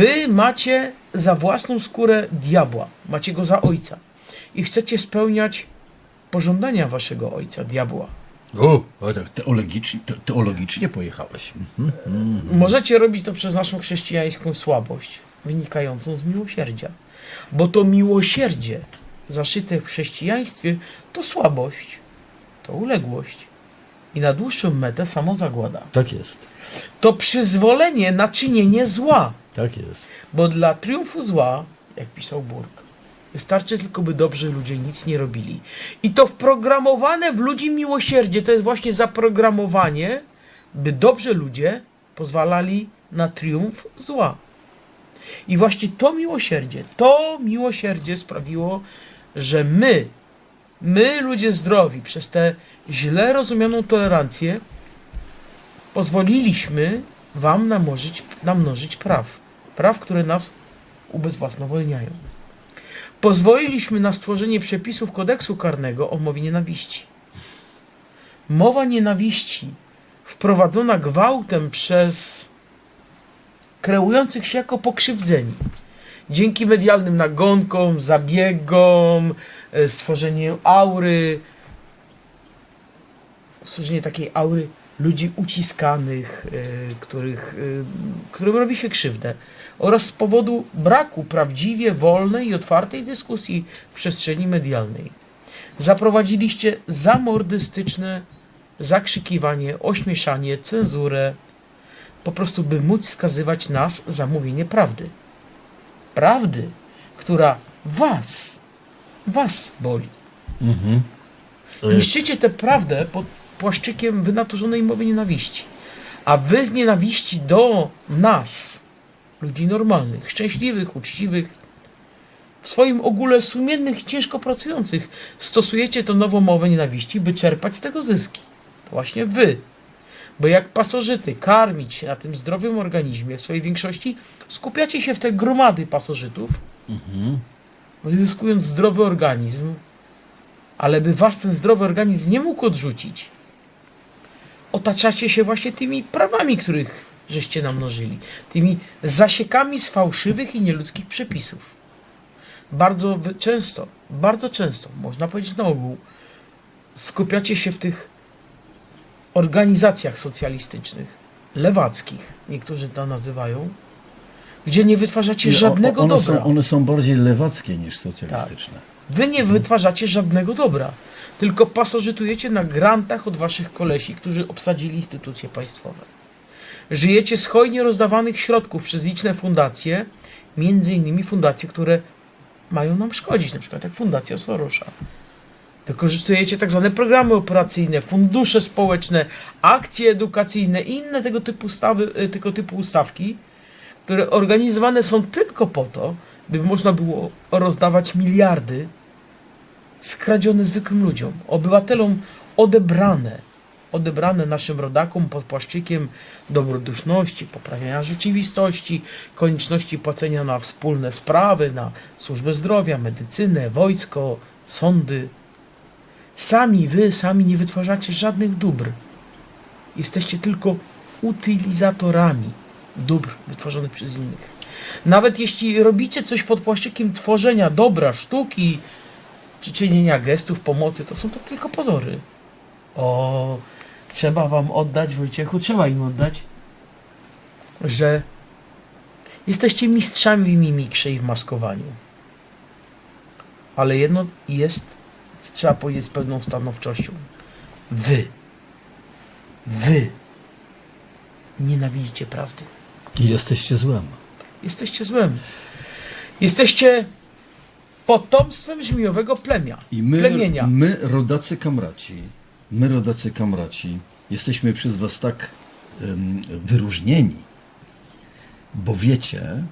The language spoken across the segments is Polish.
Wy macie za własną skórę diabła, macie go za ojca i chcecie spełniać pożądania waszego ojca, diabła. O, o tak teologicznie, te, teologicznie pojechałeś. Mhm. Możecie robić to przez naszą chrześcijańską słabość, wynikającą z miłosierdzia. Bo to miłosierdzie zaszyte w chrześcijaństwie to słabość, to uległość i na dłuższą metę samozagłada. Tak jest. To przyzwolenie na czynienie zła, Tak jest. bo dla triumfu zła, jak pisał Burg, wystarczy tylko, by dobrze ludzie nic nie robili. I to wprogramowane w ludzi miłosierdzie, to jest właśnie zaprogramowanie, by dobrze ludzie pozwalali na triumf zła. I właśnie to miłosierdzie, to miłosierdzie sprawiło, że my, my ludzie zdrowi, przez tę źle rozumianą tolerancję, pozwoliliśmy wam namnożyć, namnożyć praw. Praw, które nas ubezwłasnowolniają. Pozwoliliśmy na stworzenie przepisów kodeksu karnego o mowie nienawiści. Mowa nienawiści wprowadzona gwałtem przez kreujących się jako pokrzywdzeni. Dzięki medialnym nagonkom, zabiegom, e, stworzeniu aury, stworzenie takiej aury ludzi uciskanych, e, których, e, którym robi się krzywdę, oraz z powodu braku prawdziwie wolnej i otwartej dyskusji w przestrzeni medialnej. Zaprowadziliście zamordystyczne zakrzykiwanie, ośmieszanie, cenzurę, po prostu by móc skazywać nas za mówienie prawdy. Prawdy, która was, was boli. Mhm. Niszczycie tę prawdę pod płaszczykiem wynaturzonej mowy nienawiści. A wy z nienawiści do nas, ludzi normalnych, szczęśliwych, uczciwych, w swoim ogóle sumiennych i ciężko pracujących, stosujecie tę nową mowę nienawiści, by czerpać z tego zyski. To właśnie wy. Bo jak pasożyty karmić się na tym zdrowym organizmie w swojej większości, skupiacie się w te gromady pasożytów, Mhm. zyskując zdrowy organizm, ale by was ten zdrowy organizm nie mógł odrzucić, otaczacie się właśnie tymi prawami, których żeście namnożyli, tymi zasiekami z fałszywych i nieludzkich przepisów. Bardzo często, bardzo często, można powiedzieć na ogół, skupiacie się w tych organizacjach socjalistycznych, lewackich, niektórzy to nazywają, gdzie nie wytwarzacie żadnego one dobra. Są, one są bardziej lewackie niż socjalistyczne. Wy nie wytwarzacie żadnego dobra, tylko pasożytujecie na grantach od waszych kolesi, którzy obsadzili instytucje państwowe. Żyjecie z hojnie rozdawanych środków przez liczne fundacje, między innymi fundacje, które mają nam szkodzić, na przykład jak Fundacja Sorosza. Wykorzystujecie tak zwane programy operacyjne, fundusze społeczne, akcje edukacyjne i inne tego typu, stawy, y, tego typu ustawki, które organizowane są tylko po to, by można było rozdawać miliardy skradzione zwykłym ludziom, obywatelom odebrane, odebrane naszym rodakom pod płaszczykiem dobroduszności, poprawiania rzeczywistości, konieczności płacenia na wspólne sprawy, na służbę zdrowia, medycynę, wojsko, sądy. Sami wy, sami nie wytwarzacie żadnych dóbr. Jesteście tylko utylizatorami dóbr wytworzonych przez innych. Nawet jeśli robicie coś pod płaszczykiem tworzenia dobra, sztuki, czy czynienia gestów pomocy, to są to tylko pozory. O, trzeba wam oddać, Wojciechu, trzeba im oddać, że jesteście mistrzami w mimikrze i w maskowaniu. Ale jedno jest, co trzeba powiedzieć z pewną stanowczością. Wy, wy nienawidzicie prawdy. I jesteście złem. Jesteście złem. Jesteście potomstwem żmijowego plemia. I my, plemienia. my, rodacy kamraci, my, rodacy kamraci, jesteśmy przez was tak em, wyróżnieni, bo wiecie,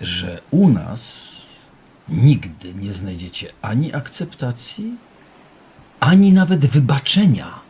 że u nas nigdy nie znajdziecie ani akceptacji, ani nawet wybaczenia